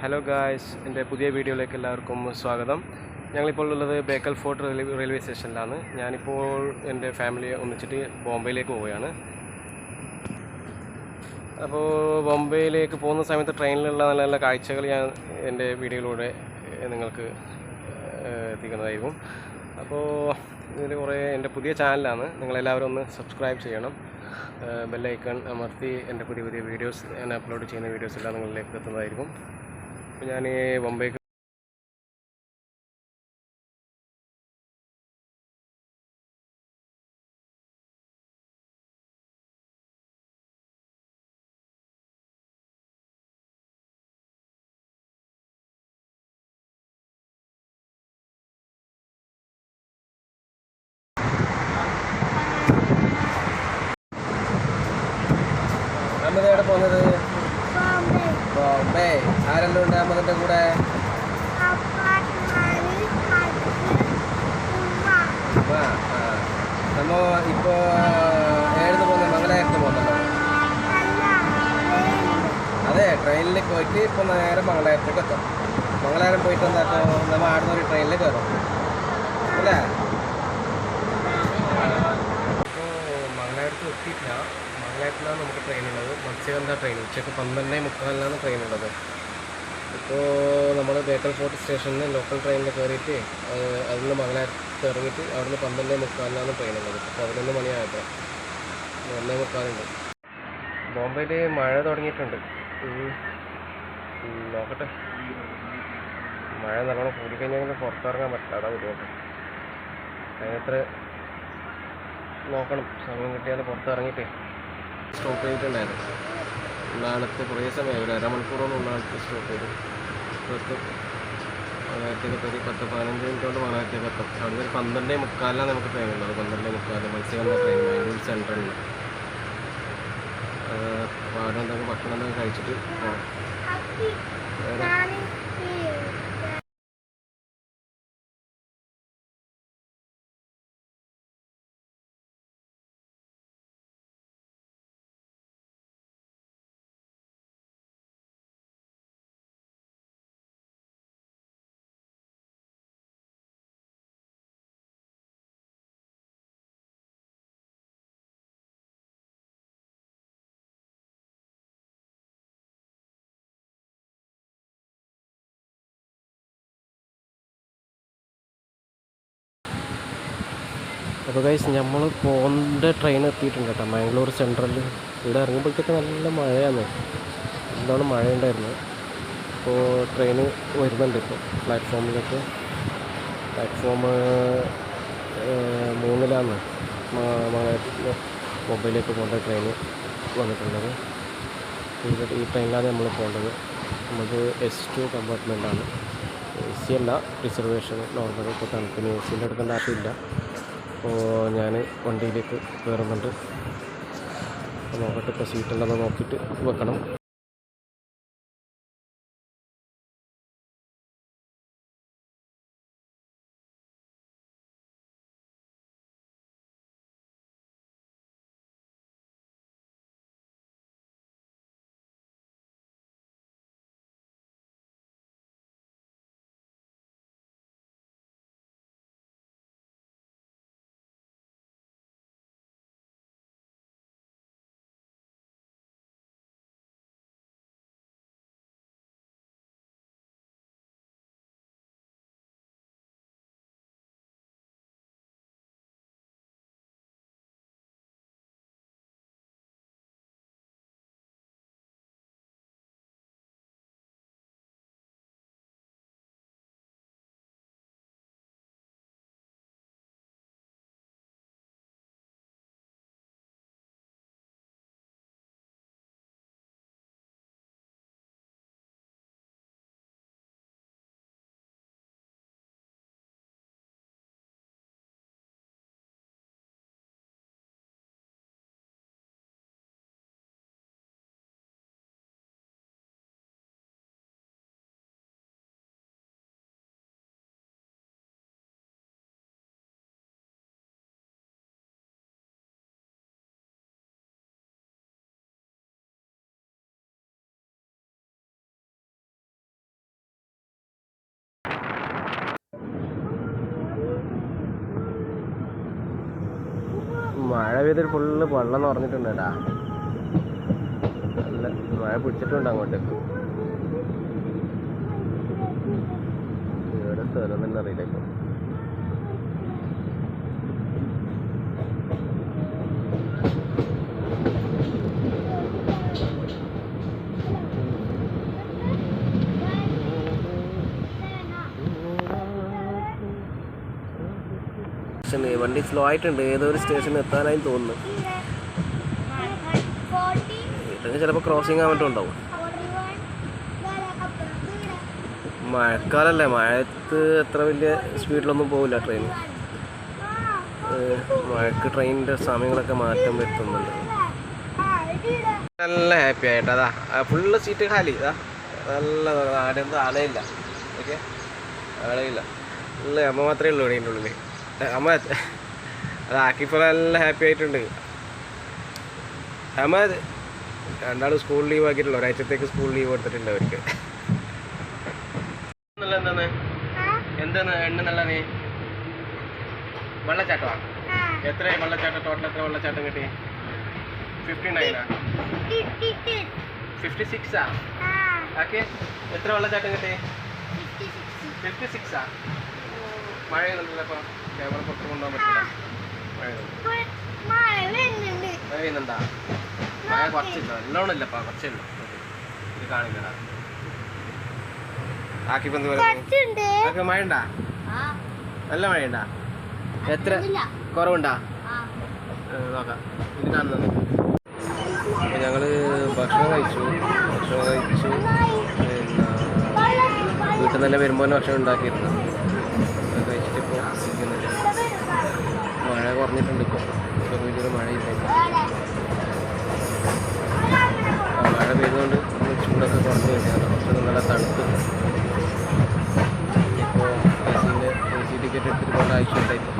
Hello guys എന്റെ പുതിയ വീഡിയോയിലേക്ക് എല്ലാവർക്കും സ്വാഗതം. ഞങ്ങളിപ്പോൾ ഉള്ളത് ബേക്കൽ ഫോർട്ട് റെയിൽവേ സ്റ്റേഷനിലാണ് ഞാനിപ്പോൾ എന്റെ ഫാമിലിയെ ഒന്നിച്ചിട്ട് ബോംബെയിലേക്ക് പോവുകയാണ്. അപ്പോൾ ബോംബെയിലേക്ക് പോകുന്ന സമയത്ത് ട്രെയിനിലുള്ള നല്ല നല്ല കാഴ്ചകൾ ഞാൻ എന്റെ വീഡിയോയിലൂടെ നിങ്ങൾക്ക് എത്തിക്കുന്നതായിരിക്കും. അപ്പോൾ ഇതിൽ കുറേ എന്റെ പുതിയ ചാനലാണ് നിങ്ങളെല്ലാവരും ഒന്ന് സബ്സ്ക്രൈബ് ചെയ്യണം. ബെല്ലൈക്കൺ അമർത്തി എന്റെ പുതിയ പുതിയ വീഡിയോസ് ഞാൻ അപ്ലോഡ് ചെയ്യുന്ന വീഡിയോസ് എല്ലാം നിങ്ങളിലേക്ക് എത്തുന്നതായിരിക്കും. അപ്പോൾ ഞാൻ ബോംബെക്ക് അമ്മത് എവിടെ പോകുന്നത് ബോംബെ ആരെല്ലാം ഉണ്ട് അമ്മതിന്റെ കൂടെ ആ ആ നമ്മ ഇപ്പോൾ ഏഴുന്ന് പോകുന്നത് മംഗലാപുരത്ത് പോകുന്നല്ലോ അതെ ട്രെയിനിൽ പോയിട്ട് ഇപ്പോൾ നേരെ മംഗളാരത്തേക്ക് എത്തും. മംഗളാരം പോയിട്ട് എന്താക്കും നമ്മൾ ആടുന്ന ഒരു ട്രെയിനിൽ കയറും അല്ലേ? ഇപ്പോൾ മംഗലാപുരത്ത് എത്തിയിട്ടില്ല. മംഗലാപുരത്തിലാണ് നമുക്ക് ട്രെയിൻ ഉള്ളത്. മത്സ്യഗന്ധ ട്രെയിൻ ഉച്ചയ്ക്ക് പന്ത്രണ്ടേ മുക്കാലിലാണ് ട്രെയിൻ ഉള്ളത്. ഇപ്പോൾ നമ്മൾ ബേക്കൽ ഫോർട്ട് സ്റ്റേഷനിൽ ലോക്കൽ ട്രെയിനിൽ കയറിയിട്ട് അത് അതിൽ നിന്ന് മംഗലാപുരത്ത് ഇറങ്ങിയിട്ട് അവിടുന്ന് പന്ത്രണ്ടേ മുക്കാലിനാണ് ട്രെയിൻ ഉള്ളത്. ഇപ്പോൾ പതിനൊന്ന് മണിയായപ്പോൾ ഒന്നേ മുക്കാലുണ്ട്. ബോംബെയിൽ മഴ തുടങ്ങിയിട്ടുണ്ട്. നോക്കട്ടെ. മഴ നല്ലോണം കൂടിക്കഴിഞ്ഞാൽ പുറത്തിറങ്ങാൻ പറ്റില്ല. അതാ ബുദ്ധിമുട്ട്. അതിനത്ര നോക്കണം. സമയം കിട്ടിയാൽ പുറത്തിറങ്ങിയിട്ടേ. സ്റ്റോപ്പ് ചെയ്തിട്ടുണ്ടായിരുന്നു. ഉള്ളാളത്ത് കുറേ സമയം ഒരു അരമണിക്കൂറോളം ഉള്ളാളത്ത് സ്റ്റോപ്പ് ചെയ്തു. പത്ത് മലയാളത്തേക്ക് എത്തി പത്ത് പതിനഞ്ച് മിനിറ്റ് കൊണ്ട് മലയാളത്തേക്ക് എത്തും. അവിടെ ഒരു പന്ത്രണ്ടേ മുക്കാലിലാണ് നമുക്ക് ട്രെയിൻ ഉള്ളത്. പന്ത്രണ്ടേ മുക്കാൽ മത്സ്യബന്ധ ട്രെയിൻ ബാംഗ്ലൂർ സെൻട്രലിൽ അപ്പോൾ അവിടെ എന്തെങ്കിലും ഭക്ഷണം എന്തെങ്കിലും കഴിച്ചിട്ട് പോകണം അപ്പോൾ ഗൈസ് നമ്മൾ പോകേണ്ട ട്രെയിൻ എത്തിയിട്ടുണ്ട് കേട്ടോ. മാംഗ്ലൂർ സെൻട്രലിൽ ഇവിടെ ഇറങ്ങുമ്പോഴത്തേക്ക് നല്ല മഴയാണ്. എന്താണ് മഴ ഉണ്ടായിരുന്നത്? അപ്പോൾ ട്രെയിൻ വരുന്നുണ്ട് ഇപ്പോൾ പ്ലാറ്റ്ഫോമിലേക്ക് പ്ലാറ്റ്ഫോം മൂന്നിലാണ് മൊബൈലിലേക്ക് പോകേണ്ട ട്രെയിൻ വന്നിട്ടുള്ളത്. ഈ ട്രെയിനിലാണ് നമ്മൾ പോകേണ്ടത്. നമുക്ക് എസ് ടു കമ്പാർട്ട്മെന്റാണ് എ സി അല്ല റിസർവേഷൻ നോർമൽ ഇപ്പോൾ തണുപ്പിന് എ സിന്റെ എടുക്കേണ്ട അപ്പോൾ ഞാൻ വണ്ടിയിലേക്ക് കയറുന്നുണ്ട്. നോക്കട്ടെ ഇപ്പോൾ സീറ്റുണ്ടെന്ന് നോക്കിയിട്ട് വെക്കണം. പെയ്തിട്ട് ഫുള്ള് വെള്ളം നിറഞ്ഞിട്ടുണ്ട് കേട്ടാ നല്ല മഴ പിടിച്ചിട്ടുണ്ട് അങ്ങോട്ടേക്ക് ഇവിടെ സ്ഥലം തന്നെ അറിയില്ല ഇപ്പൊ. വണ്ടി സ്ലോ ആയിട്ടുണ്ട്. ഏതോ ഒരു സ്റ്റേഷനിൽ എത്താനായി തോന്നുന്നു. ഇല്ലെങ്കിൽ ചിലപ്പോൾ ക്രോസിംഗ് ആവാൻ ഉണ്ടാവും. മഴക്കാലല്ലേ? മഴത്ത് അത്ര വലിയ സ്പീഡിലൊന്നും പോവില്ല ട്രെയിൻ മഴക്ക് ട്രെയിനിന്റെ സമയങ്ങളൊക്കെ മാറ്റം വരുത്തുന്നുണ്ട്. നല്ല ഹാപ്പി ആയിട്ട്. അതാ ഫുള്ള് സീറ്റ് ഖാലി ഇതാ നല്ല ആരെന്തും ആളെയില്ല ഓക്കെ ഇല്ല. ഫുള്ള് അമ്മ മാത്രമേ ഉള്ളൂ ഇവിടെ ഉള്ളിൽ അമ്മ അത് ആക്കിയപ്പോൾ നല്ല ഹാപ്പി ആയിട്ടുണ്ട്. അമ്മ രണ്ടാളും സ്കൂൾ ലീവ് ആക്കിയിട്ടുള്ള. ഒരാഴ്ചത്തേക്ക് സ്കൂൾ ലീവ് കൊടുത്തിട്ടുണ്ട് അവർക്ക്. എന്താണ്? എന്താണ് എണ്ണ നല്ല നീ? വെള്ളച്ചാട്ടമാ? എത്ര വെള്ളച്ചാട്ടം? ടോട്ടൽ എത്ര വെള്ളച്ചാട്ടം കിട്ടി? ഫിഫ്റ്റി നയനാ ഫിഫ്റ്റി സിക്സാ ഓക്കെ എത്ര വെള്ളച്ചാട്ടം കിട്ടി? ഫിഫ്റ്റി സിക്സാ ക്യാമറ പുറത്ത് കൊണ്ടുപോകാൻ പറ്റില്ല. മഴ പെയ്യുന്നുണ്ടാ? മഴ കുറച്ചില്ല. നല്ലോണം ഇല്ലപ്പാ കുറച്ചില്ല. ഇത് ആക്കി മഴ ഉണ്ടാ? നല്ല മഴയുണ്ടാ എത്ര? കുറവുണ്ടാ? നോക്കാം. ഇത് കാണുന്നത് ഞങ്ങൾ ഭക്ഷണം കഴിച്ചു. ഭക്ഷണം കഴിച്ചു. പിന്നെ വീട്ടിൽ തന്നെ വരുമ്പോൾ ഭക്ഷണം ഉണ്ടാക്കിയിരുന്നു. കുറഞ്ഞിട്ടുണ്ട് ഇപ്പോൾ ഇപ്പോൾ വലിയൊരു മഴ പെയ്തുകൊണ്ട് ചൂടൊക്കെ കുറഞ്ഞു കഴിഞ്ഞാൽ കുറച്ചൊക്കെ നല്ല തണുപ്പ്. ഇപ്പോൾ എ എ സി ടിക്കറ്റ് എടുത്തിട്ട് പോകേണ്ട ആവശ്യമുണ്ടായിരുന്നു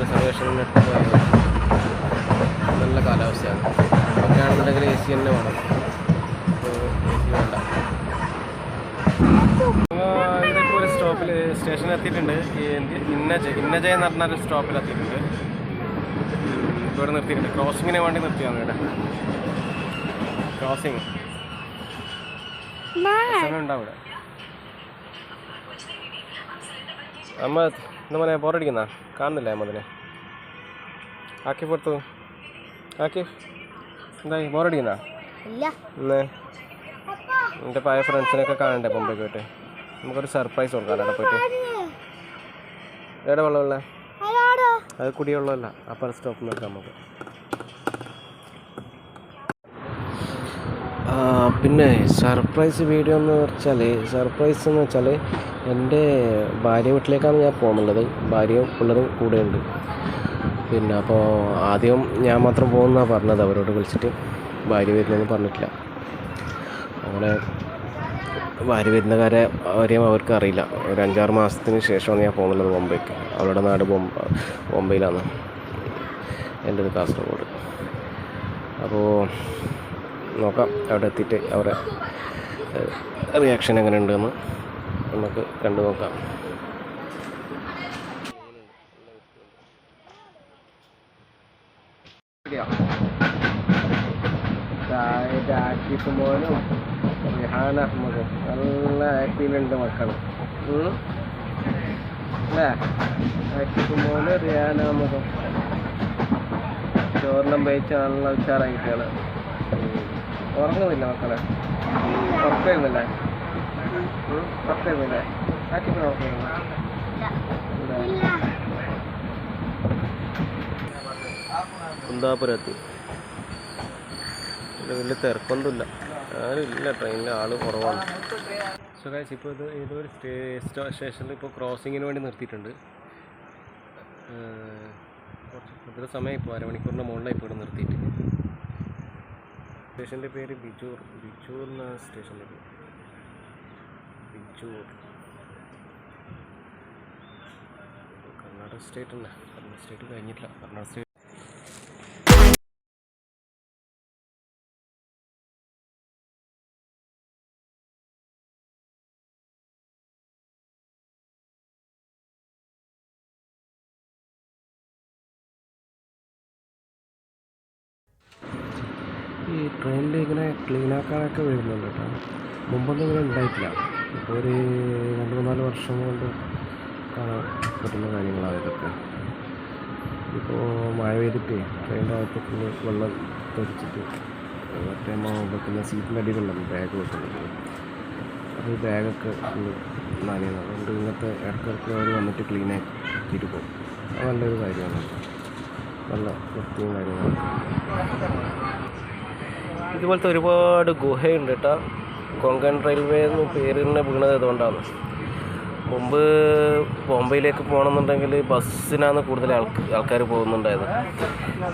റിസർവേഷൻ എടുത്ത് പോയാൽ നല്ല കാലാവസ്ഥയാണ്. ഒക്കെ എ സി തന്നെ വേണം. എത്തിയിട്ടുണ്ട്. ഇന്നജയ. ഇന്നജയ ഇന്നജ ഇന്നജ എന്ന് പറഞ്ഞൊരു സ്റ്റോപ്പിൽ എത്തിയിട്ടുണ്ട്. ഇവിടെ നിർത്തിയിട്ടുണ്ട്. ക്രോസിങ്ങിന് വേണ്ടി നിർത്തിയാണ് ഇവിടെ. ക്രോസിങ് ഉണ്ടാവും ഇവിടെ അമ്മ എന്താ പറയാ പോരടിക്കുന്ന കാണുന്നില്ല അമ്മ അതിനെ ആക്കി പുറത്തു ആക്കി. എന്തായി? ബോറടിക്കുന്ന എന്റെ പഴയ ഫ്രണ്ട്സിനൊക്കെ കാണണ്ടേ മുമ്പേ പോയിട്ട് നമുക്കൊരു സർപ്രൈസ് കൊടുക്കാം അവിടെ പോയിട്ട്. എവിടെ വെള്ളമുള്ള അത് കുടിവെള്ളമല്ല. അപ്പർ സ്റ്റോപ്പ് നോക്കാം നമുക്ക്. പിന്നെ സർപ്രൈസ് വീഡിയോ എന്ന് വെച്ചാൽ സർപ്രൈസ് എന്ന് വെച്ചാൽ എന്റെ ഭാര്യ വീട്ടിലേക്കാണ് ഞാൻ പോകുന്നുള്ളത്. ഭാര്യയും പിള്ളേരും കൂടെയുണ്ട്. പിന്നെ അപ്പോൾ ആദ്യം ഞാൻ മാത്രം പോകുന്നതാണ് പറഞ്ഞത് അവരോട് വിളിച്ചിട്ട് ഭാര്യ വരുന്നതെന്ന് പറഞ്ഞിട്ടില്ല. അങ്ങനെ ഭാര്യ വരുന്ന കാര്യം കാര്യം അവർക്ക് അറിയില്ല ഒരു അഞ്ചാറ് മാസത്തിന് ശേഷമാണ് ഞാൻ പോകുന്നുള്ളത് ബോംബെക്ക് അവളുടെ നാട് ബോംബ ബോംബെയിലാണ് എന്റെത് കാസർഗോഡ് അപ്പോൾ നോക്കാം അവിടെ എത്തിയിട്ട് അവരെ റിയാക്ഷൻ എങ്ങനെ ഉണ്ടെന്ന് നമുക്ക് കണ്ടു നോക്കാം മോനും റിഹാന അഹമ്മദ് നല്ല ആക്റ്റീവുണ്ട് മക്കൾ അല്ലേ? ആക്റ്റീവ് റിയാന റിഹാന അഹമ്മദും ചോറിനും പേച്ച് നല്ല ഉച്ചാറായി കുട്ടികൾ ഉറങ്ങുന്നില്ല മക്കളെ? ഉറക്കുന്നില്ലേ ഉറക്കുന്നില്ലേ ആക്കിപ്പോ ഉറക്കുന്നില്ല കുന്താപുരത്ത് വലിയ തിരക്കൊന്നുമില്ല. ആരും ഇല്ല ട്രെയിനിൽ ആൾ കുറവാണ് സോ ഇപ്പോൾ ഇത് ഏതോ ഒരു സ്റ്റേ സ്റ്റോ- സ്റ്റേഷനിൽ ഇപ്പോൾ ക്രോസിങ്ങിന് വേണ്ടി നിർത്തിയിട്ടുണ്ട്. കുറച്ച് കൂടുതൽ സമയം ഇപ്പോൾ അരമണിക്കൂറിന്റെ മുകളിലായി ഇപ്പോൾ ഇവിടെ നിർത്തിയിട്ട്. സ്റ്റേഷന്റെ പേര് ബിജൂർ ബിജൂർ എന്നാണ് സ്റ്റേഷന്റെ പേര്. ബിജൂർ. കർണാടക സ്റ്റേറ്റ് ഉണ്ട് കർണാടക സ്റ്റേറ്റ് കഴിഞ്ഞിട്ടില്ല. കർണാടക ഈ ട്രെയിനിൽ ഇങ്ങനെ ക്ലീൻ ആക്കാനൊക്കെ വരുന്നുണ്ട് കേട്ടോ മുമ്പൊന്നും ഇങ്ങനെ ഉണ്ടായിട്ടില്ല. ഇപ്പോൾ ഒരു രണ്ട് മൂന്നാൽ വർഷം കൊണ്ട് കാണാൻ പറ്റുന്ന കാര്യങ്ങളാണ് ഇതൊക്കെ. ഇപ്പോൾ മഴ പെയ്തിട്ട് ട്രെയിനിന്റെ അകത്ത് ഫുള്ള് വെള്ളം തെറിച്ചിട്ട് മറ്റേ വെക്കുന്ന സീറ്റിന്റെ അടിയിലുണ്ടല്ലോ ബാഗ് വെക്കുന്നത് ഈ ബാഗൊക്കെ ഫുള്ള് നനയുന്നത് അതുകൊണ്ട് ഇങ്ങനത്തെ ഇടയ്ക്കിടയ്ക്ക് അവർ വന്നിട്ട് ക്ലീൻ ആക്കിയിട്ട് പോകും. അത് നല്ലൊരു കാര്യമാണ്. നല്ല വൃത്തിയും കാര്യങ്ങളൊക്കെ. ഇതുപോലത്തെ ഒരുപാട് ഗുഹയുണ്ട് കേട്ടോ. കൊങ്കൺ റെയിൽവേ എന്ന് പേര് തന്നെ വീണത് അതുകൊണ്ടാണ് മുമ്പ് ബോംബെയിലേക്ക് പോകണമെന്നുണ്ടെങ്കിൽ ബസ്സിനാണ് കൂടുതൽ ആൾക്ക് ആൾക്കാർ പോകുന്നുണ്ടായത്.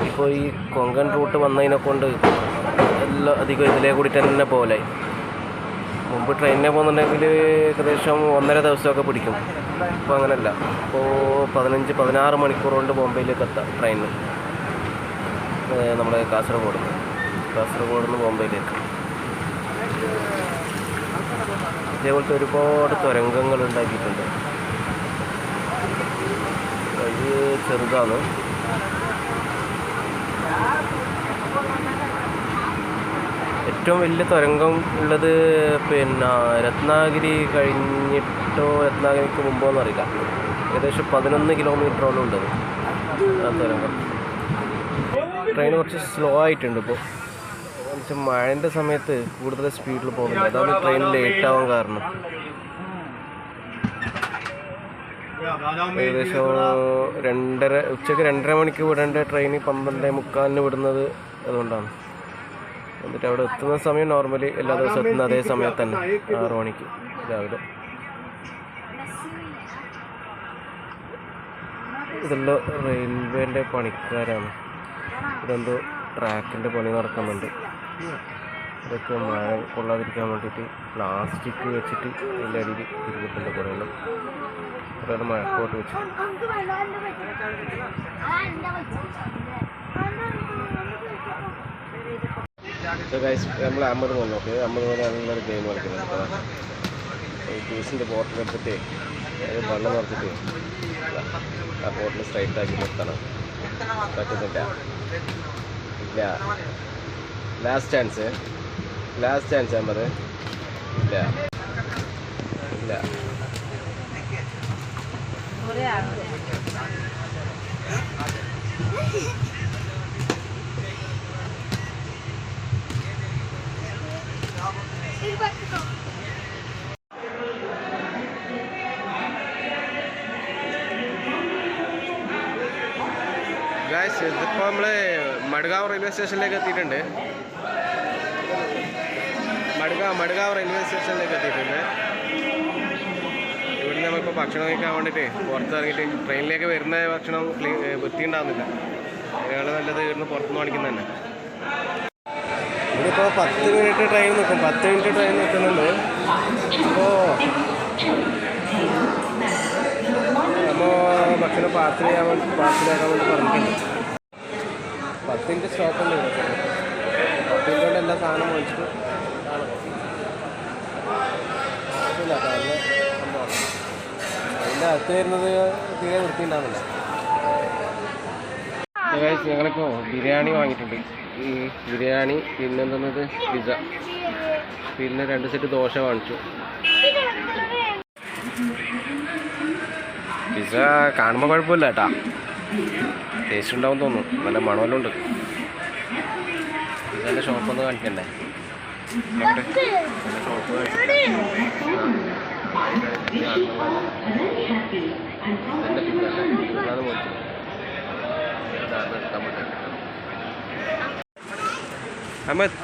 ഇപ്പോൾ ഈ കൊങ്കൺ റൂട്ട് വന്നതിനെ കൊണ്ട് എല്ലാം അധികം ഇതിലേ കൂടി തന്നെ പോലെ. മുമ്പ് ട്രെയിനിനെ പോകുന്നുണ്ടെങ്കിൽ ഏകദേശം ഒന്നര ദിവസമൊക്കെ പിടിക്കും. ഇപ്പോൾ അങ്ങനെയല്ല ഇപ്പോൾ പതിനഞ്ച് പതിനാറ് മണിക്കൂർ കൊണ്ട് ബോംബെയിലേക്ക് എത്താം ട്രെയിനിൽ നമ്മുടെ കാസർഗോഡ്. കാസർഗോഡ് നിന്ന് ബോംബെയിലേക്ക്. ഇതേപോലത്തെ ഒരുപാട് തുരങ്കങ്ങൾ ഉണ്ടാക്കിയിട്ടുണ്ട് അത് ചെറുതാണ്. ഏറ്റവും വലിയ തുരങ്കം ഉള്ളത് പിന്നെ രത്നാഗിരി കഴിഞ്ഞിട്ടോ രത്നാഗിരിക്ക് മുമ്പോ എന്നറിയില്ല. ഏകദേശം പതിനൊന്ന് കിലോമീറ്ററോളം ഉണ്ടത് ആ തുരങ്കം. ട്രെയിൻ കുറച്ച് സ്ലോ ആയിട്ടുണ്ട് ഇപ്പോൾ എന്നുവെച്ചാൽ മഴന്റെ സമയത്ത് കൂടുതൽ സ്പീഡിൽ പോകുന്നുണ്ട്. അതാണ് ട്രെയിൻ ലേറ്റ് ആവാൻ കാരണം. ഏകദേശം രണ്ടര ഉച്ചയ്ക്ക് രണ്ടര മണിക്ക് വിടേണ്ട ട്രെയിൻ പന്ത്രണ്ട് മുക്കാലിന് വിടുന്നത് അതുകൊണ്ടാണ്. എന്നിട്ട് അവിടെ എത്തുന്ന സമയം നോർമലി എല്ലാ ദിവസവും എത്തുന്ന അതേ സമയത്ത് തന്നെ ആറു മണിക്ക് രാവിലെ. ഇതെല്ലാം റെയിൽവേന്റെ പണിക്കാരാണ്. ഇതെന്തോ ട്രാക്കിന്റെ പണി നടക്കുന്നുണ്ട്. ഇതൊക്കെ മഴ കൊള്ളാതിരിക്കാൻ വേണ്ടിയിട്ട് പ്ലാസ്റ്റിക് വെച്ചിട്ട് അതിന്റെ അടിയിൽ തിരിഞ്ഞിട്ടുണ്ട് കുറേ എണ്ണം. കുറേ മഴക്കോട്ട് വെച്ചു. നമ്മൾ അമ്പത് പോലെ നോക്കി അമ്പത് പോലെ നല്ലൊരു ഗെയിം കളിക്കുന്നുണ്ട് ഈ ജ്യൂസിന്റെ ബോട്ടിൽ എടുത്തിട്ട് അത് വെള്ളം നിറച്ചിട്ട് ആ ബോട്ടിൽ സ്ട്രൈറ്റ് ആക്കി നിർത്തണം. പറ്റുന്നില്ല ഇല്ല. ലാസ്റ്റ് ചാൻസ് ലാസ്റ്റ് ചാൻസ് അമ്പത് ഇല്ല. ഇല്ല. ഗായ്സ് ഇതിപ്പോൾ നമ്മൾ മഡ്ഗാവ് റെയിൽവേ സ്റ്റേഷനിലേക്ക് എത്തിയിട്ടുണ്ട്. മഡ്ഗാവ് റെയിൽവേ സ്റ്റേഷനിലേക്ക് എത്തിയിട്ടുണ്ട്. ഇവിടുന്ന് നമ്മളിപ്പോൾ ഭക്ഷണം കഴിക്കാൻ വേണ്ടിയിട്ട് പുറത്തിറങ്ങിയിട്ട് ട്രെയിനിലേക്ക് വരുന്ന ഭക്ഷണം ക്ലീ വൃത്തിയുണ്ടാകുന്നില്ല അതിനാണ് നല്ലത് ഇവിടുന്ന് പുറത്തുനിന്ന് കാണിക്കുന്നത് തന്നെ. ഇതിപ്പോൾ പത്ത് മിനിറ്റ് ട്രെയിൻ നിൽക്കും പത്ത് മിനിറ്റ് ട്രെയിൻ നിൽക്കുന്നുണ്ട് അപ്പോൾ അപ്പോൾ ഭക്ഷണം പാർസൽ ചെയ്യാൻ വേണ്ടി പാർസലാക്കാൻ വേണ്ടി പറഞ്ഞിട്ടുണ്ട്. പത്ത് മിനിറ്റ് ഇവിടെ. പത്ത് മിനിറ്റ് കൊണ്ട് എല്ലാ സാധനം മേടിച്ചിട്ട് ആണ്. സംഭവമാണ് അതിന്റെ അകത്ത് വരുന്നത് തീരെ വൃത്തി ഉണ്ടാകുന്നില്ല ഞങ്ങളിപ്പോൾ ബിരിയാണി വാങ്ങിയിട്ടുണ്ട്. ഈ ബിരിയാണി പിന്നെ തന്നത് പിസ പിന്നെ രണ്ട് സെറ്റ് ദോശ വാങ്ങിച്ചു. പിസ കാണുമ്പോൾ കുഴപ്പമില്ല കേട്ടാ. ടേസ്റ്റ് ഉണ്ടാവും തോന്നുന്നു. നല്ല മണമെല്ലാം ഉണ്ട്. പിസ്സന്റെ ഷോപ്പൊന്ന് കാണിക്കണ്ടേ? എവിടെ? നല്ല ഷോപ്പ് കാണിക്കണ്ടേ? ആ. ഇതെൻ്റെ പിസ്സ അല്ലേ? ഇതാണ് മേടിച്ചത്. ഇതാ, ഇത് എടുക്കാൻ പറ്റും. അഹമ്മദ്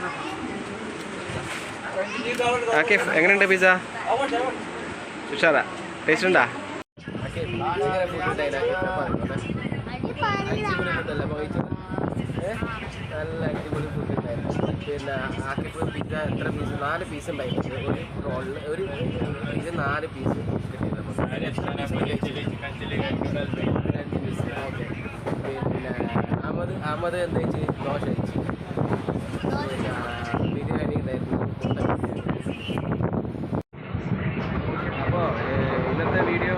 ആക്കിഫ് എങ്ങനെയുണ്ട് പിസ്സ ഉഷാറാ ടേസ്റ്റ് ഉണ്ടാ നല്ല അടിപൊളി ഫുഡ് ഉണ്ടായിരുന്നു പിന്നെ ആക്കിയപ്പോൾ പിസ്സ എത്ര പീസ് നാല് പീസ് ഉണ്ടായിരുന്നു. ഒരു റോളിൽ ഒരു പീസ് നാല് പീസ് പിന്നെ അഹമ്മദ് അഹമ്മദ് എന്താ വെച്ച് ദോശ കഴിച്ചു ബിരിയാണി ഉണ്ടായിരുന്നു. അപ്പോൾ ഇന്നത്തെ വീഡിയോ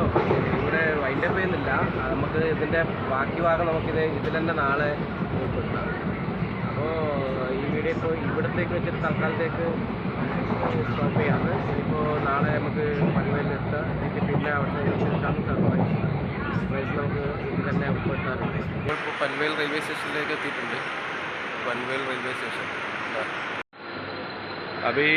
ഇവിടെ വൈൻഡപ്പ് ചെയ്യുന്നില്ല. നമുക്ക് ഇതിന്റെ ബാക്കി ഭാഗം നമുക്കിത് ഇതിൽ തന്നെ നാളെ ഉൾപ്പെടുത്താം അപ്പോൾ ഈ വീഡിയോ ഇപ്പോൾ ഇവിടത്തേക്ക് വെച്ചിട്ട് തൽക്കാലത്തേക്ക് സ്റ്റോപ്പ് ചെയ്യാറ് ഇനിയിപ്പോൾ നാളെ നമുക്ക് പനവേലിൽ എത്താം എന്നിട്ട് പിന്നെ ഒരു ശേഷമാണ് സർപ്രൈസ് സർപ്രൈസ് നമുക്ക് ഇത് തന്നെ ഉൾപ്പെടുത്താറുണ്ട് ഇപ്പോൾ പൻവേൽ റെയിൽവേ സ്റ്റേഷനിലേക്ക് എത്തിയിട്ടുണ്ട്. Panvel railway station. അപ്പോൾ ഈ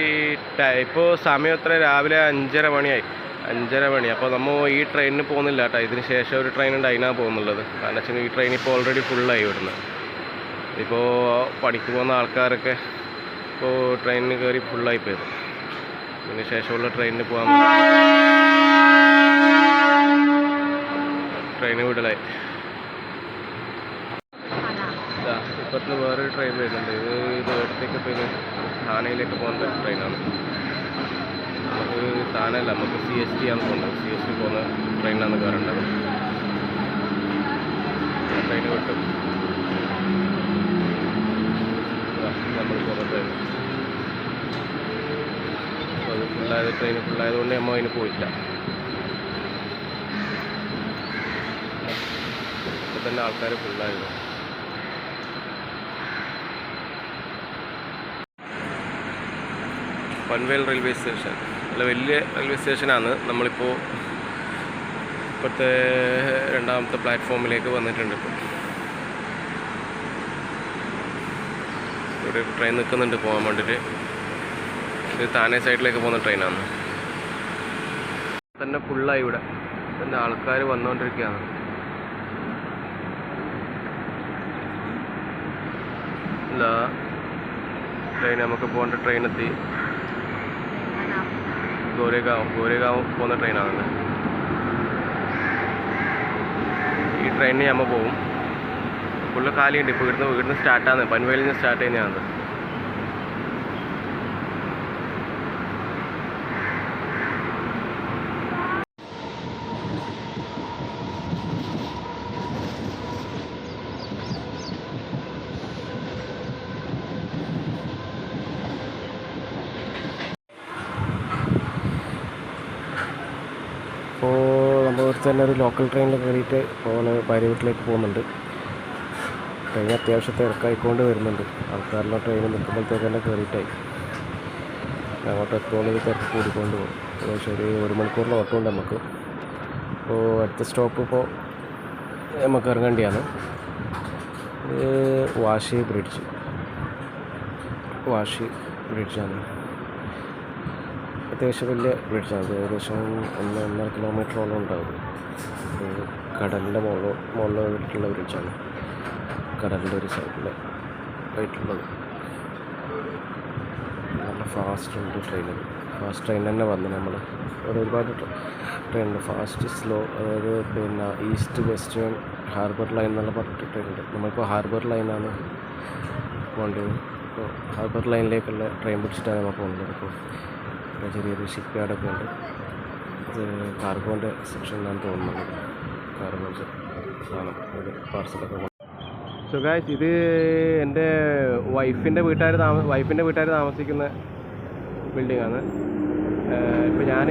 ഇപ്പോൾ സമയം എത്ര? രാവിലെ അഞ്ചര മണിയായി. അഞ്ചര മണി. അപ്പോൾ നമ്മൾ ഈ ട്രെയിനിന് പോകുന്നില്ല കേട്ടോ. ഇതിന് ശേഷം ഒരു ട്രെയിൻ ഉണ്ട് അതിനാണ് പോകുന്നുള്ളത്. കാരണം വെച്ചാൽ ഈ ട്രെയിൻ ഇപ്പോൾ ഓൾറെഡി ഫുള്ളായി ഇവിടുന്ന്. ഇപ്പോൾ പണിക്ക് പോകുന്ന ആൾക്കാരൊക്കെ ഇപ്പോൾ ട്രെയിനിന് കയറി ഫുള്ളായി പോയത്. അതിന് ശേഷമുള്ള ട്രെയിനിന് പോകാൻ ട്രെയിന് വിടലായി. ഇപ്പത്തിന് വേറൊരു ട്രെയിൻ വരുന്നുണ്ട്. ഇത് ഇത് എടുത്തേക്ക് പോയി ഇത് താനയിലേക്ക് പോകുന്ന ട്രെയിനാണ്. നമുക്ക് താനല്ല നമുക്ക് സി എസ് ടി ആണ് പോകുന്നത് സി എസ് ടി പോകുന്ന ട്രെയിനാണ് കയറേണ്ടത് ട്രെയിന് കിട്ടും അപ്പോൾ അത് ഫുള്ളായത് ട്രെയിൻ ഫുള്ളായതുകൊണ്ട് നമ്മൾ അതിന് പോയില്ല ഇപ്പം തന്നെ ആൾക്കാർ ഫുള്ളായിരുന്നു പൻവേൽ റെയിൽവേ സ്റ്റേഷൻ നല്ല വലിയ റെയിൽവേ സ്റ്റേഷനാണ് നമ്മളിപ്പോൾ ഇപ്പോഴത്തെ രണ്ടാമത്തെ പ്ലാറ്റ്ഫോമിലേക്ക് വന്നിട്ടുണ്ട് ഇപ്പോൾ ഇവിടെ ട്രെയിൻ നിൽക്കുന്നുണ്ട് പോകാൻ വേണ്ടിയിട്ട് ഇത് താനെ സൈഡിലേക്ക് പോകുന്ന ട്രെയിനാണ് തന്നെ ഫുള്ളായി ഇവിടെ. തന്നെ ആൾക്കാർ വന്നുകൊണ്ടിരിക്കുകയാണ് അല്ല ട്രെയിൻ നമുക്ക് പോകേണ്ട ട്രെയിൻ എത്തി. ഗോരേഗാവ് ഗോരേഗാവ് പോകുന്ന ട്രെയിനാണല്ലേ ഈ ട്രെയിനിന് നമ്മൾ പോകും ഫുള്ള് കാലിയുണ്ട്. ഇപ്പോൾ ഇവിടുന്ന് ഇവിടുന്ന് സ്റ്റാർട്ടാണ് പൻവേലിൽ നിന്ന് സ്റ്റാർട്ട് ചെയ്യുന്നതാണ്. ഇപ്പോൾ നമ്മൾ ഇവിടുത്തെ തന്നെ ഒരു ലോക്കൽ ട്രെയിനിൽ കയറിയിട്ട് പോകുന്ന ഭാര്യ വീട്ടിലേക്ക് പോകുന്നുണ്ട്. ട്രെയിൻ അത്യാവശ്യം തിരക്കായിക്കൊണ്ട് വരുന്നുണ്ട്. ആൾക്കാരെല്ലാം ട്രെയിൻ നിൽക്കുമ്പോഴത്തേക്ക് തന്നെ കയറിയിട്ടായി അങ്ങോട്ട് എത്തുമ്പോൾ തിരക്ക് കൂടിക്കൊണ്ട് പോകും. ഏകദേശം ഒരു ഒരു മണിക്കൂറിൽ ഓട്ടം ഉണ്ട് നമുക്ക്. അപ്പോൾ അടുത്ത സ്റ്റോപ്പ് ഇപ്പോൾ നമുക്ക് ഇറങ്ങേണ്ടിയാണ്. വാഷി ബ്രിഡ്ജ് വാഷി ബ്രിഡ്ജാണ് അത്യാവശ്യം വലിയ ബ്രിഡ്ജാണ് അത് ഏകദേശം ഒന്ന് ഒന്നര കിലോമീറ്ററോളം ഉണ്ടാവും. കടലിന്റെ മുകളിൽ മുകളിലായിട്ടുള്ള ബ്രിഡ്ജാണ് കടലിന്റെ ഒരു സൈഡിൽ ആയിട്ടുള്ളത്. നല്ല ഫാസ്റ്റ് ഉണ്ട് ട്രെയിനിൽ ഫാസ്റ്റ് ട്രെയിൻ തന്നെ വന്നു നമ്മൾ ഒരുപാട് ട്രെയിൻ ഉണ്ട്. ഫാസ്റ്റ് സ്ലോ അതായത് പിന്നെ ഈസ്റ്റ് വെസ്റ്റേൺ ഹാർബർ ലൈൻ എന്നുള്ള പറഞ്ഞിട്ട് ട്രെയിൻ ഉണ്ട്. നമ്മളിപ്പോൾ ഹാർബർ ലൈനാണ് പോകേണ്ടത്. ഇപ്പോൾ ഹാർബർ ലൈനിലേക്കുള്ള ട്രെയിൻ പിടിച്ചിട്ടാണ് നമ്മൾ പോകുന്നത് ഇവിടെ ചെറിയൊരു ഷിപ്പ് യാർഡൊക്കെ ഉണ്ട്. ഇത് കാർഗോന്റെ സെക്ഷനിലാണ് തോന്നുന്നത്. കാർഗോന്റെ സാധനം. ഒരു പാർസലൊക്കെ സോ ഗായ്സ് ഇത് എന്റെ വൈഫിന്റെ വീട്ടുകാർ താമ വൈഫിന്റെ വീട്ടുകാർ താമസിക്കുന്ന ബിൽഡിംഗാണ് ഇപ്പോൾ ഞാൻ